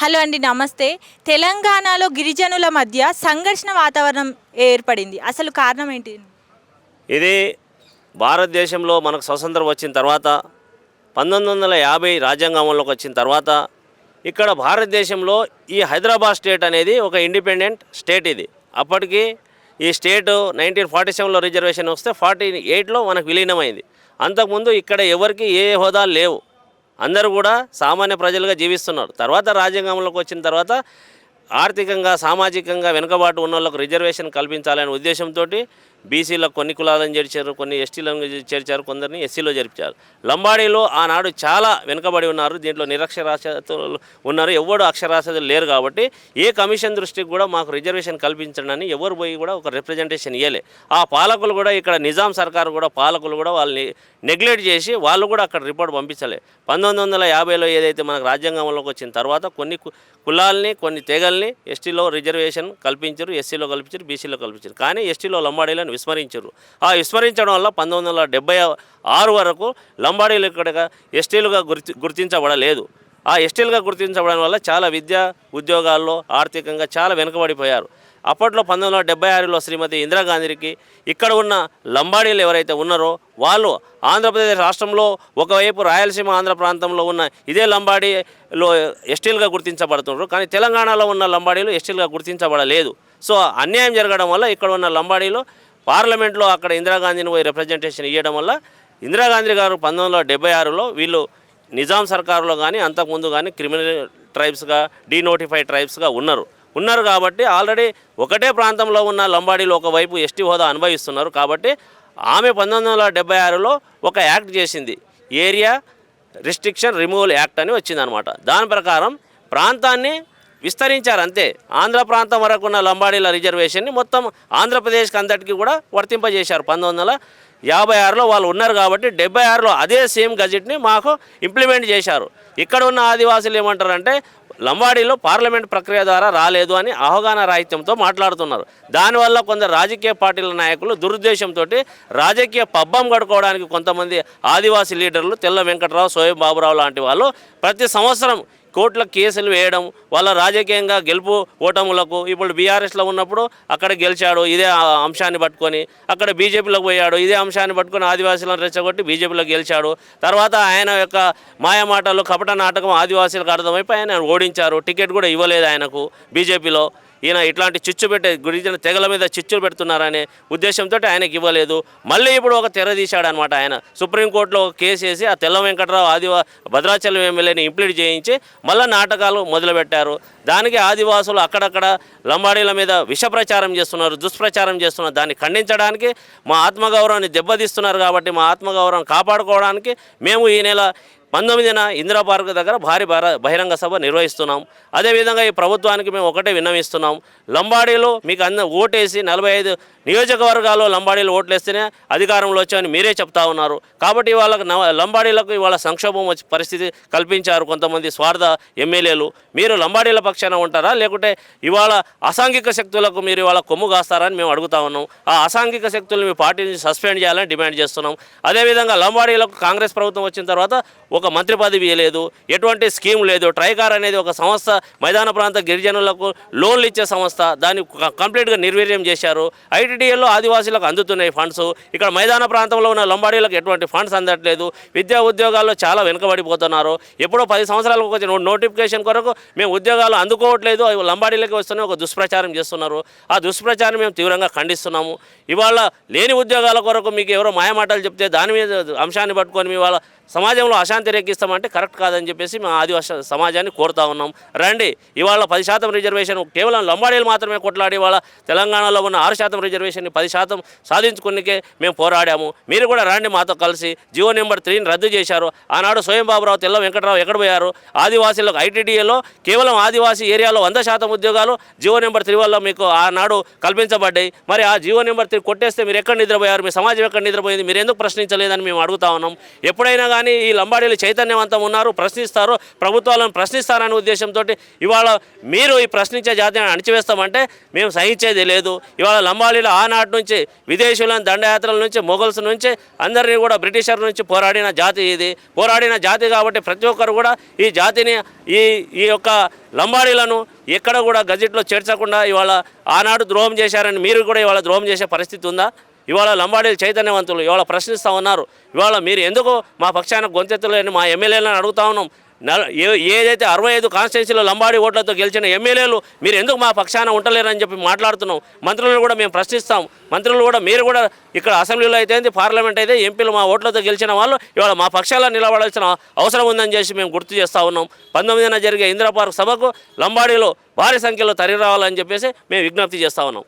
Hello అండి నమస్తే. తెలంగాణలో గిరిజనుల మధ్య సంఘర్షణ వాతావరణం ఏర్పడింది. అసలు కారణం ఏంటి? ఇది భారతదేశంలో మనకు స్వతంత్రం వచ్చిన తర్వాత పంతొమ్మిది వందల యాభై రాజ్యాంగంలోకి వచ్చిన తర్వాత ఇక్కడ భారతదేశంలో ఈ హైదరాబాద్ స్టేట్ అనేది ఒక ఇండిపెండెంట్ స్టేట్ ఇది. అప్పటికి ఈ స్టేట్ నైన్టీన్ ఫార్టీ సెవెన్లో రిజర్వేషన్ వస్తే ఫార్టీ ఎయిట్లో మనకు విలీనమైంది. అంతకుముందు ఇక్కడ ఎవరికి ఏ హోదా లేవు. అందరూ కూడా సామాన్య ప్రజలుగా జీవిస్తున్నారు. తర్వాత రాజ్యాంగంలోకి వచ్చిన తర్వాత ఆర్థికంగా సామాజికంగా వెనుకబాటు ఉన్న వాళ్ళకు రిజర్వేషన్ కల్పించాలనే ఉద్దేశంతో బీసీలో కొన్ని కులాలను చేర్చారు కొన్ని ఎస్టీలను చేర్చారు కొందరిని ఎస్సీలో చేర్చారు లంబాడీలో ఆనాడు చాలా వెనుకబడి ఉన్నారు దీంట్లో నిరక్షరాస్యతలు ఉన్నారు ఎవడు అక్షరాస్యతలు లేరు కాబట్టి ఏ కమిషన్ దృష్టికి కూడా మాకు రిజర్వేషన్ కల్పించడని ఎవరు పోయి కూడా ఒక రిప్రజెంటేషన్ ఇవ్వలే ఆ పాలకులు కూడా ఇక్కడ నిజాం సర్కారు కూడా పాలకులు కూడా వాళ్ళని నెగ్లెక్ట్ చేసి వాళ్ళు కూడా అక్కడ రిపోర్ట్ పంపించలే. పంతొమ్మిది వందల యాభైలో ఏదైతే మనకు రాజ్యాంగంలోకి వచ్చిన తర్వాత కొన్ని కు- కులాల్ని కొన్ని తెగల్ని ఎస్టీలో రిజర్వేషన్ కల్పించారు ఎస్సీలో కల్పించారు బీసీలో కల్పించారు. కానీ ఎస్టీలో లంబాడీలను విస్మరించారు. ఆ విస్మరించడం వల్ల పంతొమ్మిది వందల డెబ్బై ఆరు వరకు లంబాడీలు ఇక్కడ ఎస్టీలుగా గుర్తి గుర్తించబడలేదు. ఆ ఎస్టీలుగా గుర్తించబడడం వల్ల చాలా విద్య ఉద్యోగాల్లో ఆర్థికంగా చాలా వెనుకబడిపోయారు. అప్పట్లో పంతొమ్మిది వందల డెబ్బై ఆరులో శ్రీమతి ఇందిరాగాంధీకి ఇక్కడ ఉన్న లంబాడీలు ఎవరైతే ఉన్నారో వాళ్ళు ఆంధ్రప్రదేశ్ రాష్ట్రంలో ఒకవైపు రాయలసీమ ఆంధ్ర ప్రాంతంలో ఉన్న ఇదే లంబాడీలో ఎస్టీలుగా గుర్తించబడుతున్నారు. కానీ తెలంగాణలో ఉన్న లంబాడీలు ఎస్టీలుగా గుర్తించబడలేదు. సో అన్యాయం జరగడం వల్ల ఇక్కడ ఉన్న లంబాడీలు పార్లమెంట్లో అక్కడ ఇందిరాగాంధీని పోయి రిప్రజెంటేషన్ ఇవ్వడం వల్ల ఇందిరాగాంధీ గారు పంతొమ్మిది వందల డెబ్బై ఆరులో వీళ్ళు నిజాం సర్కారులో కానీ అంతకుముందు కానీ క్రిమినల్ ట్రైబ్స్గా డీనోటిఫైడ్ ట్రైబ్స్గా ఉన్నారు. ఉన్నారు కాబట్టి ఆల్రెడీ ఒకటే ప్రాంతంలో ఉన్న లంబాడీలు ఒకవైపు ఎస్టీ హోదా అనుభవిస్తున్నారు కాబట్టి ఆమె పంతొమ్మిది వందల డెబ్బై ఆరులో ఒక యాక్ట్ చేసింది. ఏరియా రిస్ట్రిక్షన్ రిమూవల్ యాక్ట్ అని వచ్చిందనమాట దాని ప్రకారం ప్రాంతాన్ని విస్తరించారు అంతే. ఆంధ్ర ప్రాంతం వరకు ఉన్న లంబాడీల రిజర్వేషన్ని మొత్తం ఆంధ్రప్రదేశ్కి అందరికీ కూడా వర్తింపజేశారు. పంతొమ్మిది వందల యాభై ఆరులో వాళ్ళు ఉన్నారు కాబట్టి డెబ్బై ఆరులో అదే సేమ్ గజెట్ని మాకు ఇంప్లిమెంట్ చేశారు. ఇక్కడ ఉన్న ఆదివాసులు ఏమంటారంటే లంబాడీలో పార్లమెంట్ ప్రక్రియ ద్వారా రాలేదు అని అవగాహన రాహిత్యంతో మాట్లాడుతున్నారు. దానివల్ల కొందరు రాజకీయ పార్టీల నాయకులు దురుద్దేశంతో రాజకీయ పబ్బం గడుకోవడానికి కొంతమంది ఆదివాసీ లీడర్లు తెల్ల వెంకట్రావు సోయం బాబురావు లాంటి వాళ్ళు ప్రతి సంవత్సరం కోర్టుల కేసులు వేయడం వాళ్ళ రాజకీయంగా గెలుపు ఓటములకు ఇప్పుడు బీఆర్ఎస్లో ఉన్నప్పుడు అక్కడ గెలిచాడు ఇదే అంశాన్ని పట్టుకొని అక్కడ బీజేపీలోకి పోయాడు ఇదే అంశాన్ని పట్టుకొని ఆదివాసీలను రెచ్చగొట్టి బీజేపీలో గెలిచాడు. తర్వాత ఆయన యొక్క మాయమాటలు కపట నాటకం ఆదివాసీలకు అర్థమైపోయి ఆయన ఓడించారు. టికెట్ కూడా ఇవ్వలేదు ఆయనకు బీజేపీలో ఈయన ఇట్లాంటి చిచ్చు పెట్టే గిరిజన తెగల మీద చిచ్చులు పెడుతున్నారనే ఉద్దేశంతో ఆయనకి ఇవ్వలేదు. మళ్ళీ ఇప్పుడు ఒక తెర తీశాడనమాట ఆయన. సుప్రీంకోర్టులో ఒక కేసు వేసి ఆ తెల్ల వెంకటరావు ఆదివా భద్రాచలం ఎమ్మెల్యేని ఇంప్లీట్ చేయించి మళ్ళీ నాటకాలు మొదలుపెట్టారు. దానికి ఆదివాసులు అక్కడక్కడ లంబాడీల మీద విష ప్రచారం చేస్తున్నారు దుష్ప్రచారం చేస్తున్నారు. దాన్ని ఖండించడానికి మా ఆత్మగౌరవాన్ని దెబ్బతీస్తున్నారు కాబట్టి మా ఆత్మగౌరవం కాపాడుకోవడానికి మేము ఈ నెల పంతొమ్మిదిన ఇందిరా పార్క్ దగ్గర భారీ భార- బహిరంగ సభ నిర్వహిస్తున్నాం. అదేవిధంగా ఈ ప్రభుత్వానికి మేము ఒకటే విన్నవిస్తున్నాం. లంబాడీలో మీకు అంద ఓటేసి నలభై ఐదు నియోజకవర్గాల్లో లంబాడీలు ఓట్లేస్తేనే అధికారంలో వచ్చామని మీరే చెప్తా ఉన్నారు. కాబట్టి వాళ్ళకి నవ- లంబాడీలకు ఇవాళ సంక్షోభం వచ్చే పరిస్థితి కల్పించారు కొంతమంది స్వార్థ ఎమ్మెల్యేలు. మీరు లంబాడీల పక్షాన ఉంటారా? లేకుంటే ఇవాళ అసాంఘిక శక్తులకు మీరు ఇవాళ కొమ్ము కాస్తారని మేము అడుగుతా ఉన్నాం. ఆ అసాంఘిక శక్తులు మీ పార్టీ నుంచి సస్పెండ్ చేయాలని డిమాండ్ చేస్తున్నాం. అదేవిధంగా లంబాడీలకు కాంగ్రెస్ ప్రభుత్వం వచ్చిన తర్వాత ఒక ఒక మంత్రి పదవి లేదు ఎటువంటి స్కీమ్ లేదు. ట్రైకార్ అనేది ఒక సంస్థ మైదాన ప్రాంత గిరిజనులకు లోన్లు ఇచ్చే సంస్థ. దాన్ని కంప్లీట్గా నిర్వీర్యం చేశారు. ఐటీడీఏలో ఆదివాసీలకు అందుతున్నాయి ఫండ్స్ ఇక్కడ మైదాన ప్రాంతంలో ఉన్న లంబాడీలకు ఎటువంటి ఫండ్స్ అందట్లేదు. విద్యా ఉద్యోగాల్లో చాలా వెనుకబడిపోతున్నారు. ఎప్పుడో పది సంవత్సరాలకు వచ్చిన నోటిఫికేషన్ కొరకు మేము ఉద్యోగాలు అందుకోవట్లేదు. అవి లంబాడీలకి వస్తున్నాయి. ఒక దుష్ప్రచారం చేస్తున్నారు. ఆ దుష్ప్రచారం మేము తీవ్రంగా ఖండిస్తున్నాము. ఇవాళ లేని ఉద్యోగాల కొరకు మీకు ఎవరో మాయమాటలు చెప్తే దాని మీద అంశాన్ని పట్టుకొని మీ వాళ్ళ సమాజంలో అశాంతి రేగిస్తామంటే కరెక్ట్ కాదని చెప్పేసి మేము ఆదివాస సమాజాన్ని కోరుతా ఉన్నాం. రండి ఇవాళ పది శాతం రిజర్వేషన్ కేవలం లంబాడీలు మాత్రమే కొట్లాడి ఇవాళ తెలంగాణలో ఉన్న ఆరు శాతం రిజర్వేషన్ని పది శాతం సాధించుకునికే మేము పోరాడాము. మీరు కూడా రండి మాతో కలిసి. జియో నెంబర్ త్రీని రద్దు చేశారు. ఆనాడు స్వయం బాబురావు తెల్ల వెంకటరావు ఎక్కడ పోయారు? ఆదివాసీలకు ఐటీడీఏలో కేవలం ఆదివాసీ ఏరియాలో వంద శాతం ఉద్యోగాలు జియో నెంబర్ త్రీ వల్ల మీకు ఆనాడు కల్పించబడ్డాయి. మరి ఆ జియో నెంబర్ త్రీ కొట్టేస్తే మీరు ఎక్కడ నిద్రపోయారు? మీ సమాజం ఎక్కడ నిద్రపోయింది? మీరు ఎందుకు ప్రశ్నించలేదని మేము అడుగుతా ఉన్నాం. ఎప్పుడైనా కానీ ఈ లంబాడీలు చైతన్యవంతం ఉన్నారు ప్రశ్నిస్తారు ప్రభుత్వాలను ప్రశ్నిస్తారనే ఉద్దేశంతో ఇవాళ మీరు ఈ ప్రశ్నించే జాతిని అణిచివేస్తామంటే మేము సహించేది లేదు. ఇవాళ లంబాడీలు ఆనాటి నుంచి విదేశీయులను దండయాత్రల నుంచి మొఘల్స్ నుంచి అందరినీ కూడా బ్రిటిషర్ నుంచి పోరాడిన జాతి ఇది. పోరాడిన జాతి కాబట్టి ప్రతి ఒక్కరు కూడా ఈ జాతిని ఈ ఈ యొక్క లంబాడీలను ఎక్కడ కూడా గజెట్లో చేర్చకుండా ఇవాళ ఆనాడు ద్రోహం చేశారని మీరు కూడా ఇవాళ ద్రోహం చేసే పరిస్థితి ఉందా? ఇవాళ లంబాడీలు చైతన్యవంతులు ఇవాళ ప్రశ్నిస్తూ ఉన్నారు. ఇవాళ మీరు ఎందుకు మా పక్షాన గొంతెత్తలేని మా ఎమ్మెల్యేలను అడుగుతా ఉన్నాం? ఏ- ఏదైతే అరవై ఐదు కాన్స్టిట్యున్సీలో లంబాడీ ఓట్లతో గెలిచిన ఎమ్మెల్యేలు మీరు ఎందుకు మా పక్షాన ఉండలేరని చెప్పి మాట్లాడుతున్నాం. మంత్రులను కూడా మేము ప్రశ్నిస్తాం. మంత్రులు కూడా మీరు కూడా ఇక్కడ అసెంబ్లీలో అయితే పార్లమెంట్ అయితే ఎంపీలు మా ఓట్లతో గెలిచిన వాళ్ళు ఇవాళ మా పక్షాల నిలబడాల్సిన అవసరం ఉందని చేసి మేము గుర్తు చేస్తూ ఉన్నాం. పంతొమ్మిదిన జరిగే ఇందిరా పార్క్ సభకు లంబాడీలో భారీ సంఖ్యలో తరలి రావాలని చెప్పేసి మేము విజ్ఞప్తి చేస్తూ ఉన్నాం.